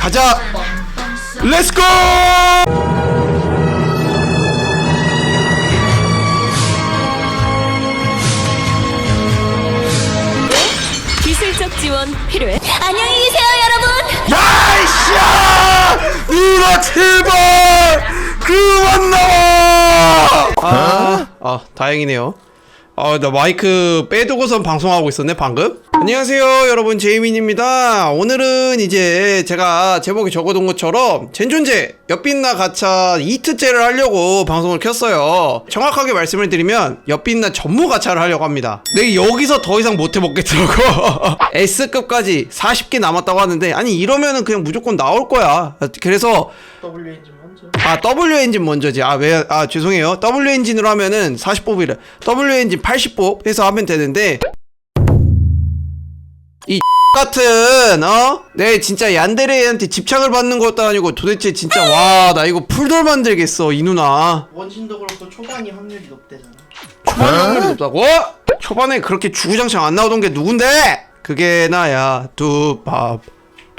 가자. 렛츠고 기술적 지원 필요해? 안녕히 계세요, 여러분. 야이씨야! 누나 제발! 그만 나와! 아, 아 다행이네요 아, 나 마이크 빼두고선 방송하고 있었네, 방금? 안녕하세요, 여러분. 제이민입니다. 오늘은 이제 제가 제목에 적어둔 것처럼 젠존제, 엿빛나 가차 이트째를 하려고 방송을 켰어요. 정확하게 말씀을 드리면 엿빛나 전무 가차를 하려고 합니다. 근데 여기서 더 이상 못 해먹겠더라고. S급까지 40개 남았다고 하는데, 아니, 이러면은 그냥 무조건 나올 거야. 그래서 W 엔진 먼저. 아 W 엔진 먼저지. 아 왜 아 죄송해요. W 엔진으로 하면은 40뽑이래. W 엔진 80뽑 해서 하면 되는데. 이 같은 어내 진짜 얀데레한테 집착을 받는 것도 아니고 도대체 진짜 와 나 이거 풀돌 만들겠어 이 누나. 원신도 그렇고 초반이 확률이 높대잖아. 초반 확률이 높다고? 초반에 그렇게 주구장창 안 나오던 게 누군데? 그게 나야. 두밥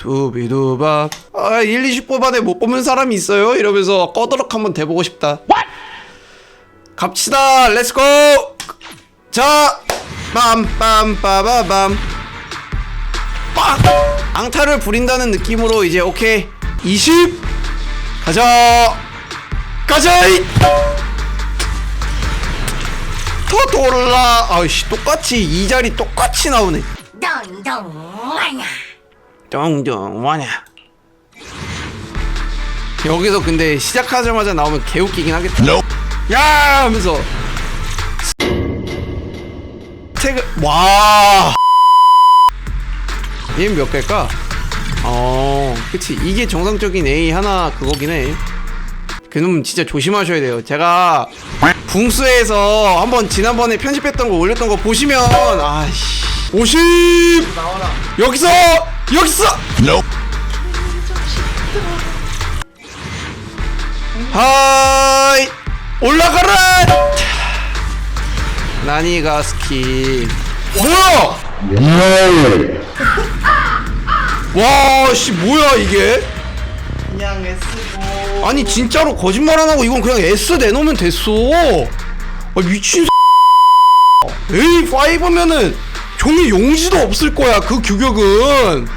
두비두밥. 아 1, 20뽑안에 못 뽑는 사람이 있어요? 이러면서 꺼더럭 한번 대보고 싶다. 갑시다. 렛츠고 자 빰빰빠바밤 빡! 앙탈을 부린다는 느낌으로 이제 오케이. 20 가자. 가자 이. 더 돌라. 아이씨 똑같이 이 자리 똑같이 나오네. 덩덩 와냐 여기서 근데 시작하자마자 나오면 개웃기긴 하겠다. 야! 하면서. 태그 와. 얘는 몇 개일까? 어 그치. 이게 정상적인 A 하나 그거긴 해. 그놈 진짜 조심하셔야 돼요. 제가 붕스에서 한번 지난번에 편집했던 거 올렸던 거 보시면 아씨. 50 나와라. 여기서 여기서 하이! 올라가라! 나니가 스키. 뭐야? 와 씨 뭐야 이게? 그냥 S고. 아니 진짜로 거짓말 안 하고 이건 그냥 S 내놓으면 됐어. 아 미친 A5면은 종이 용지도 없을 거야 그 규격은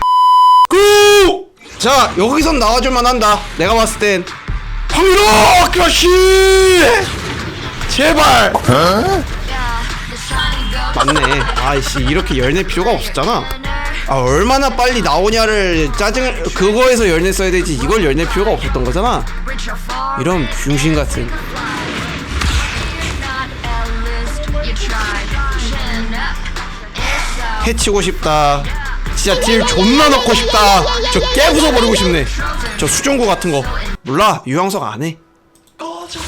그! 자 여기선 나와줄만 한다. 내가 봤을 땐. 황이로 크러쉬 제발! 맞네. 아이씨 이렇게 열낼 필요가 없었잖아. 아 얼마나 빨리 나오냐를 짜증을 그거에서 열내 써야 되지. 이걸 열낼 필요가 없었던 거잖아. 이런 병신 같은. 해치고 싶다 진짜 딜 존나 넣고 싶다 저 깨부숴 버리고 싶네 저 수정구 같은 거 몰라 유황석 안해 꺼져.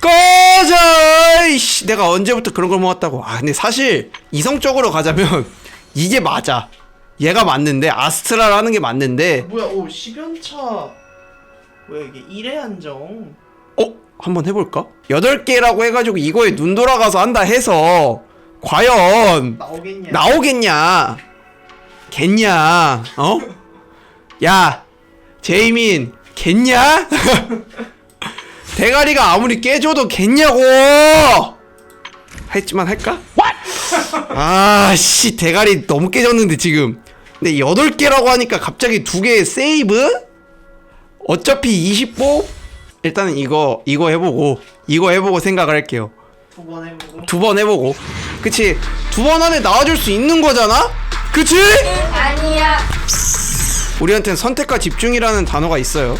꺼져 이씨 내가 언제부터 그런 걸 모았다고 아 근데 사실 이성적으로 가자면 이게 맞아 얘가 맞는데 아스트랄 하는 게 맞는데 뭐야? 오 10연차. 뭐야 이게 1회 한정. 어? 한번 해볼까? 8개라고 해가지고 이거에 눈 돌아가서 한다 해서 과연 나오겠냐? 나오겠냐? 겠냐? 어? 야, 제이민, 겠냐? 대가리가 아무리 깨져도 겠냐고! 했지만 할까? 아, 씨, 대가리 너무 깨졌는데, 지금. 근데 8개라고 하니까 갑자기 두개 세이브? 어차피 20보? 일단은 이거, 이거 해보고, 이거 해보고 생각을 할게요. 두 번 해보고. 두 번 해보고 그치 두 번 안에 나와줄 수 있는 거잖아 그치? 아니야. 우리한테는 선택과 집중이라는 단어가 있어요.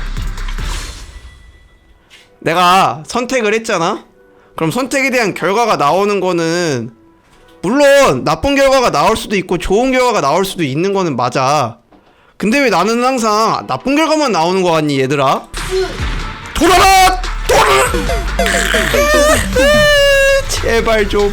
내가 선택을 했잖아? 그럼 선택에 대한 결과가 나오는 거는 물론 나쁜 결과가 나올 수도 있고 좋은 결과가 나올 수도 있는 거는 맞아. 근데 왜 나는 항상 나쁜 결과만 나오는 거 같니 얘들아? 돌아라! 돌아라! 제발 좀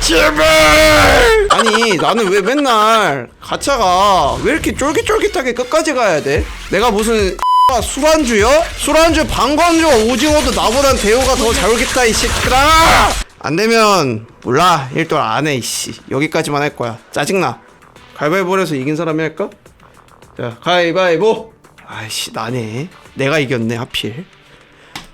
제발! 아니 나는 왜 맨날 가차가 왜 이렇게 쫄깃쫄깃하게 끝까지 가야 돼? 내가 무슨 술안주요? 술안주 방건조 오징어도 나보단 대우가 더 잘 오겠다 이 새끼들아! 안 되면 몰라. 일도 안해 이씨. 여기까지만 할 거야. 짜증나. 가위바위보 해서 이긴 사람이 할까? 자 가위바위보! 아이씨 나네. 내가 이겼네 하필.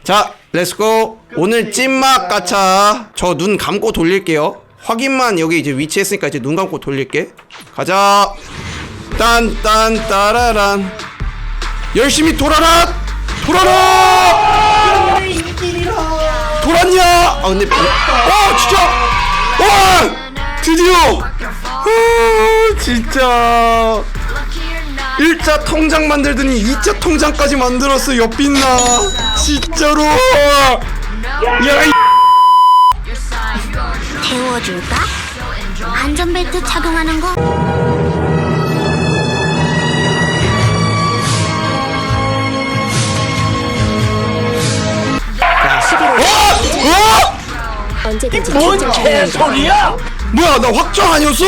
자 렛츠고. 오늘 찐막 가차. 저 눈 감고 돌릴게요 확인만 여기 이제 위치했으니까 이제 눈 감고 돌릴게. 가자. 딴딴 따라란. 열심히 돌아라! 돌아라! 돌았냐? 아 근데 어 진짜! 와! 드디어! 아 진짜! 1자 통장 만들더니 2자 통장까지 만들었어 옆빛나? 진짜로! 야 이- 태워줄까? 안전벨트 착용하는 거 어? 어? 언제든지 뭔 결정 가능합니다. 개소리야! 뭐야 나 확정 아니었어?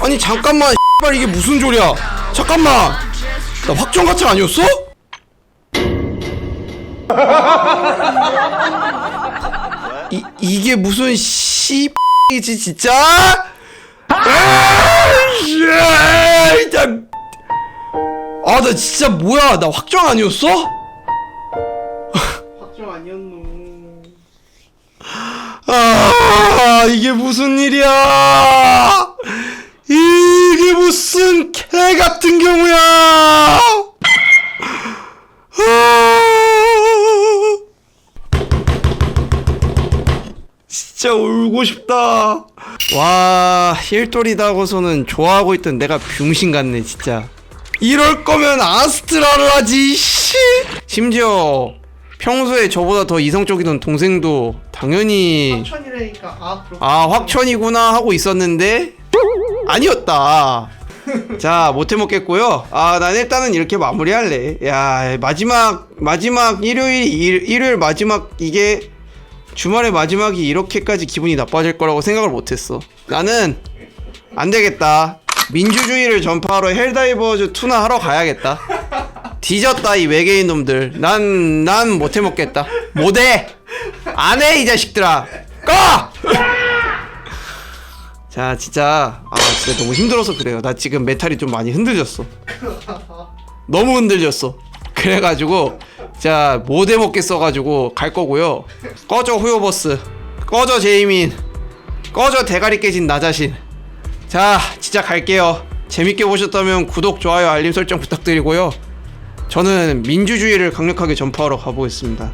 아니 잠깐만 발 이게 무슨 소리야 잠깐만 나 확정 가차 아니었어? 이, 이게 무슨 씨이지 진짜? 아 나 진짜 뭐야 나 확정 아니었어? 확정 아니었노. 아 이게 무슨 일이야 진짜 울고 싶다 와 힐돌이다고서는 좋아하고 있던 내가 병신 같네 진짜 이럴 거면 아스트라를 하지 씨 심지어 평소에 저보다 더 이성적이던 동생도 당연히 천이라니까 아 그렇. 아 확천이구나 하고 있었는데 아니었다. 자 못 해 먹겠고요. 아 난 일단은 이렇게 마무리할래. 야 마지막 마지막 일요일 일, 일요일 마지막 이게 주말의 마지막이 이렇게까지 기분이 나빠질 거라고 생각을 못했어. 나는 안 되겠다. 민주주의를 전파하러 헬다이버즈 투나 하러 가야겠다. 뒤졌다 이 외계인 놈들. 난 난 못해 먹겠다. 못해. 안 해 이 자식들아. 꺼. 자 진짜 아 진짜 너무 힘들어서 그래요. 나 지금 메탈이 좀 많이 흔들렸어. 너무 흔들렸어. 그래가지고 자 못해 먹겠어가지고 갈 거고요. 꺼져 후요버스. 꺼져 제이민. 꺼져 대가리 깨진 나 자신. 자 진짜 갈게요. 재밌게 보셨다면 구독, 좋아요, 알림 설정 부탁드리고요. 저는 민주주의를 강력하게 전파하러 가보겠습니다.